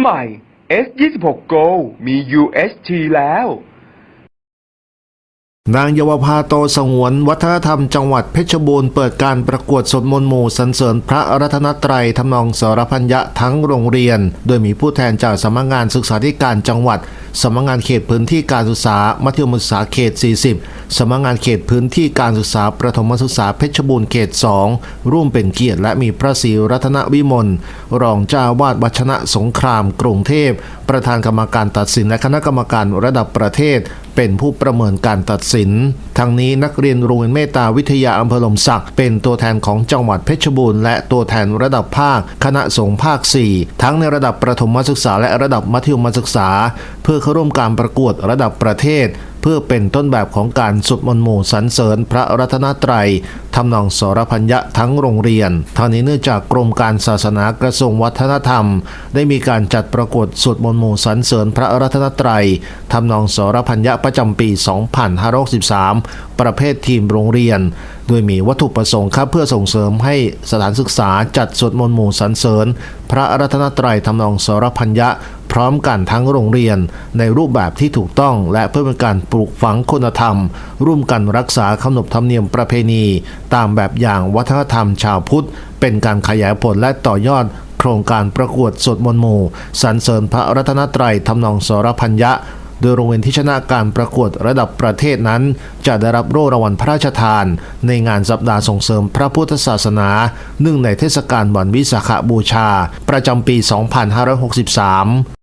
ใหม่ S26 Go มี UHT แล้ว นางเยาวภาโตสงวน วัฒนธรรมจังหวัดเพชรบูรณ์เปิดการประกวดสวดมนต์หมู่สรรเสริญพระรัตนตรัยทำนองสารพัญญะทั้งโรงเรียน โดยมีผู้แทนจากสำนักงานศึกษาธิการจังหวัด สำนักงานเขตพื้นที่การศึกษา มัธยมศึกษาเขต 40 สำนักงานเขตพื้นที่การศึกษา ประถมศึกษาเพชรบูรณ์เขต 2 ร่วมเป็นเกียรติและมีพระศรีรัตนวิมล รองเจ้าวาดวัชนะสงคราม กรุงเทพ ประธานกรรมการตัดสินและคณะกรรมการระดับประเทศ เป็นผู้ประเมินการตัดสิน ทั้งนี้นักเรียนโรงเรียนเมตตาวิทยาอำเภอลมสักดิ์เป็นตัวแทนของจังหวัดเพชรบูรณ์และตัวแทนระดับภาค คณะสงฆ์ภาค 4 ทั้งในระดับประถมศึกษาและระดับมัธยมศึกษา เพื่อเข้าร่วมการประกวดระดับประเทศ เพื่อเป็นต้นแบบของการสวดมนต์หมู่สรรเสริญพระรัตนตรัยทำนองสรพัญญะทั้งโรงเรียนทางนี้เนื่องจากกรมการศาสนากระทรวงวัฒนธรรม ได้มีการจัดประกวดสวดมนต์หมู่สรรเสริญพระรัตนตรัยทำนองสรพัญญะประจำปี 2563 ประเภททีมโรงเรียน โดยมีวัตถุประสงค์ครับเพื่อส่งเสริมให้สถานศึกษาจัดสวดมนต์หมู่สรรเสริญ พระรัตนตรัยทำนองสรพัญญะ พร้อมกันทั้งโรงเรียนในรูปแบบที่ถูกต้องและเพื่อเป็นการปลูกฝังคุณธรรม ร่วมกันรักษาขนบธรรมเนียมประเพณี ตามแบบอย่างวัฒนธรรมชาวพุทธ เป็นการขยายผลและต่อยอดโครงการประกวดสดมนต์หมู่สรรเสริญพระรัตนตรัยทำนองสรพัญญะโดยโรงเรียนที่ชนะการประกวดระดับประเทศนั้น จะได้รับโล่รางวัลพระราชทาน ในงานสัปดาห์ส่งเสริมพระพุทธศาสนาเนื่องในเทศกาลวันวิสาขบูชา ประจำปี 2563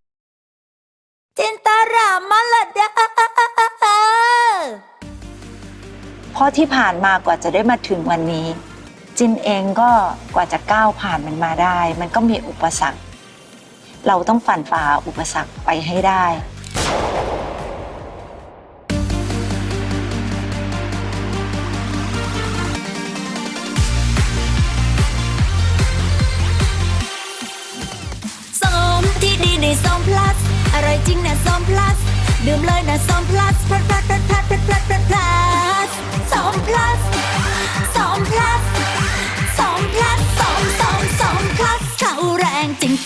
เพราะที่ผ่านมากว่าจะได้มาถึงวันนี้ จินเองก็กว่าจะก้าวผ่านมันมาได้ มันก็มีอุปสรรค เราต้องฝันฝ่าอุปสรรคไปให้ได้ส้มที่ดีในส้มพลัสอร่อยจริงนะส้มพลัส ดื่มเลยนะส้ม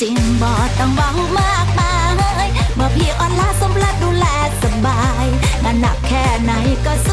จริงบ่ต้องเบามากมายเมื่อพี่อ่อนล้าสมรัดดูแลสบายงานหนักแค่ไหนก็ส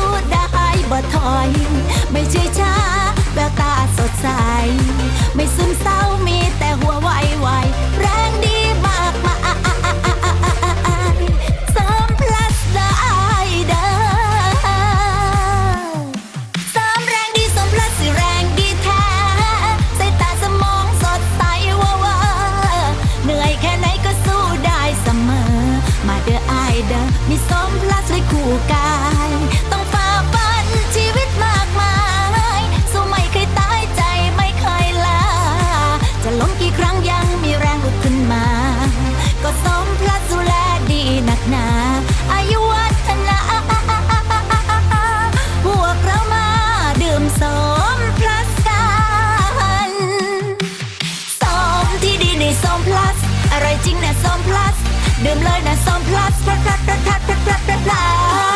อะไรจริงนะซ้มพลัส ดื่มเลยนะซ้มพลัสพลัสพลัสพลัสพลัสพลัส